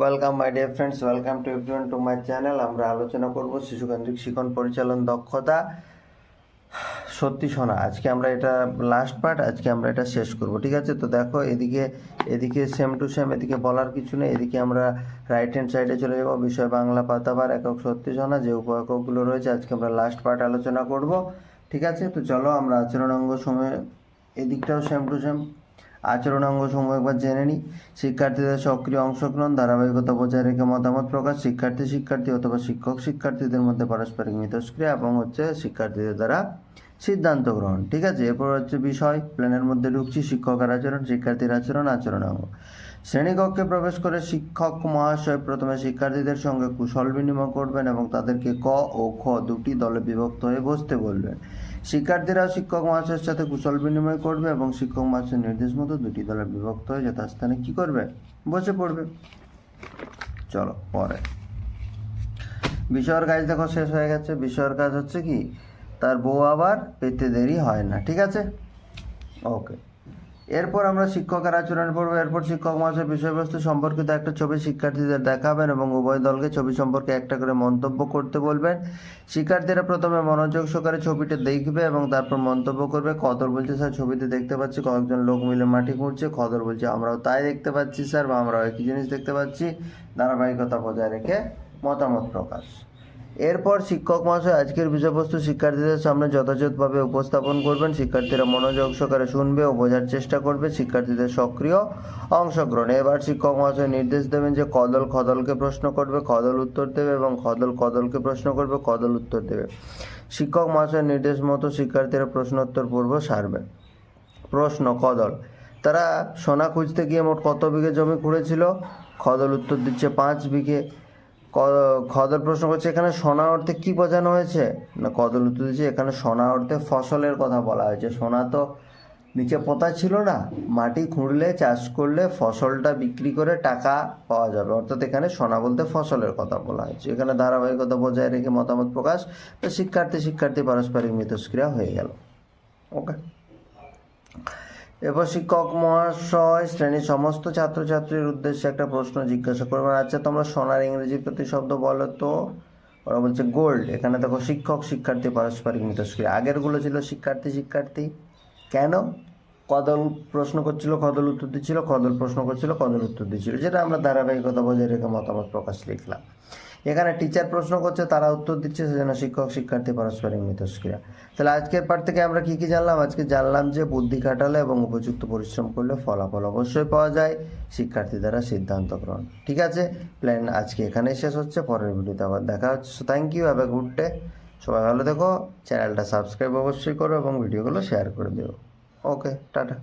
Welcome my dear friends welcome to everyone to my channel আমরা আলোচনা করব শিশুকেন্দ্রিক শিখন পরিচালন দক্ষতা। সত্যি শোনা, আজকে আমরা এটা লাস্ট পার্ট আজকে আমরা এটা শেষ করব, ঠিক আছে? তো দেখো, এদিকে এদিকে সেম টু সেম এদিকে বলার কিছু নেই, এদিকে আমরা রাইট হ্যান্ড সাইডে চলে যাব, বিষয় বাংলা পাতাবার একক সত্যি শোনা, যে উপ এককগুলো রয়েছে, আজকে আমরা লাস্ট পার্ট আলোচনা করব, ঠিক আছে? তো চলো, আমরা আচরণ অঙ্গ সময় এদিকটাও সেম টু সেম আচরণাঙ্গ সমূহ একবার জেনে নিই। শিক্ষার্থীদের সক্রিয় অংশগ্রহণ, ধারাবাহিকতা বজায় রেখে মতামত প্রকাশ, শিক্ষার্থী শিক্ষার্থী অথবা শিক্ষক শিক্ষার্থীদের মধ্যে পারস্পরিক মিথস্ক্রিয়া এবং হচ্ছে শিক্ষার্থীদের দ্বারা সিদ্ধান্ত গ্রহণ। ঠিক আছে? এরপর হচ্ছে বিষয় প্ল্যানের মধ্যে ঢুকছি শিক্ষকের আচরণ, শিক্ষার্থীর আচরণ, আচরণাঙ্গ। শ্রেণীকক্ষে প্রবেশ করে শিক্ষক মহাশয় প্রথমে শিক্ষার্থীদের সঙ্গে কুশল বিনিময় করবেন এবং তাদেরকে ক ও খ দুটি দলে বিভক্ত হয়ে বসতে বলবেন। শিক্ষার্থীরাও শিক্ষক মহাশয়ের সাথে কুশল বিনিময় করবে এবং শিক্ষক মহাশয়ের নির্দেশ মতো দুটি দলে বিভক্ত হয়ে যথাস্থানে কি করবে? বসে পড়বে। চলো, পরে। বিষয়ের কাজ দেখো, শেষ হয়ে গেছে। বিষয়ের কাজ হচ্ছে কি, তার বউ আবার পেতে দেরি হয় না, ঠিক আছে? ওকে। এরপর আমরা শিক্ষকের আচরণ পড়ব এরপর শিক্ষক মহাশয় বিষয়বস্তু সম্পর্কিত একটা ছবি শিক্ষার্থীদের দেখাবেন এবং উভয় দলকে ছবি সম্পর্কে একটা করে মন্তব্য করতে বলবেন। শিক্ষার্থীরা প্রথমে মনোযোগ সহকারে ছবিটা দেখবে এবং তারপর মন্তব্য করবে। কদর বলছে, স্যার, ছবিতে দেখতে পাচ্ছি কয়েকজন লোক মিলে মাটি খুঁড়ছে। খদর বলছে, আমরাও তাই দেখতে পাচ্ছি, স্যার, বা আমরাও একই জিনিস দেখতে পাচ্ছি। ধারাবাহিকতা বজায় রেখে মতামত প্রকাশ। এরপর শিক্ষক মহাশয় আজকের বিষয়বস্তু শিক্ষার্থীদের সামনে যথাযথভাবে উপস্থাপন করবেন। শিক্ষার্থীরা মনোযোগ সহকারে শুনবে ও বোঝার চেষ্টা করবে। শিক্ষার্থীদের সক্রিয় অংশগ্রহণ। এবার শিক্ষক মহাশয় নির্দেশ দেবেন যে কদল খদলকে প্রশ্ন করবে খদল উত্তর দেবে এবং খদল কদলকে প্রশ্ন করবে, কদল উত্তর দেবে। শিক্ষক মহাশয়ের নির্দেশ মতো শিক্ষার্থীরা প্রশ্নোত্তর পূর্ব সারবে। প্রশ্ন, কদল। তারা সোনা খুঁজতে গিয়ে মোট কত বিঘে জমি খুঁড়েছিল? খদল উত্তর দিচ্ছে পাঁচ বিঘে। খদল প্রশ্ন করছে, এখানে সোনা অর্থে কি বোঝানো হয়েছে? না কদল উত্তর দিচ্ছে, এখানে সোনা অর্থে ফসলের কথা বলা হয়েছে। সোনা তো নিচে পোতা ছিল না, মাটি খুঁড়লে, চাষ করলে, ফসলটা বিক্রি করে টাকা পাওয়া যাবে। অর্থাৎ এখানে সোনা বলতে ফসলের কথা বলা হয়েছে। এখানে ধারাবাহিকতা বজায় রেখে মতামত প্রকাশ, শিক্ষার্থী শিক্ষার্থী পারস্পরিক মিথস্ক্রিয়া হয়ে গেল। ওকে এরপর শিক্ষক, মহাশয় শ্রেণির সমস্ত ছাত্রছাত্রীর উদ্দেশ্যে একটা প্রশ্ন জিজ্ঞাসা করবেন। আচ্ছা তোমরা সোনার ইংরেজি প্রতিশব্দ বলো তো? ওরা বলছে গোল্ড। এখানে দেখো শিক্ষক, শিক্ষার্থী, পারস্পরিক মিথস্ক্রিয়া। আগেরগুলো ছিল শিক্ষার্থী শিক্ষার্থী। কেন? কদল প্রশ্ন করছিল, কদল উত্তর দিচ্ছিল, কদল প্রশ্ন করছিল, কদল উত্তর দিচ্ছিল, যেটা আমরা ধারাবাহিকতা বজায় রেখে মতামত প্রকাশ লিখলাম। এখানে টিচার প্রশ্ন করছে, তারা উত্তর দিচ্ছে, সেজন্য শিক্ষক, শিক্ষার্থী পারস্পরিক মিথস্ক্রিয়া। তাহলে আজকের পার থেকে আমরা কি কি জানলাম? আজকে জানলাম যে বুদ্ধি খাটালে এবং উপযুক্ত পরিশ্রম করলে ফলাফল অবশ্যই পাওয়া যায়, শিক্ষার্থী দ্বারা সিদ্ধান্ত গ্রহণ। ঠিক আছে? প্ল্যান আজকে এখানেই শেষ হচ্ছে, পরের ভিডিওতে আবার দেখা হচ্ছে। So thank you have a good day সবাই ভালো দেখো চ্যানেলটা সাবস্ক্রাইব অবশ্যই করো এবং ভিডিওগুলো শেয়ার করে দিও। ওকে টাটা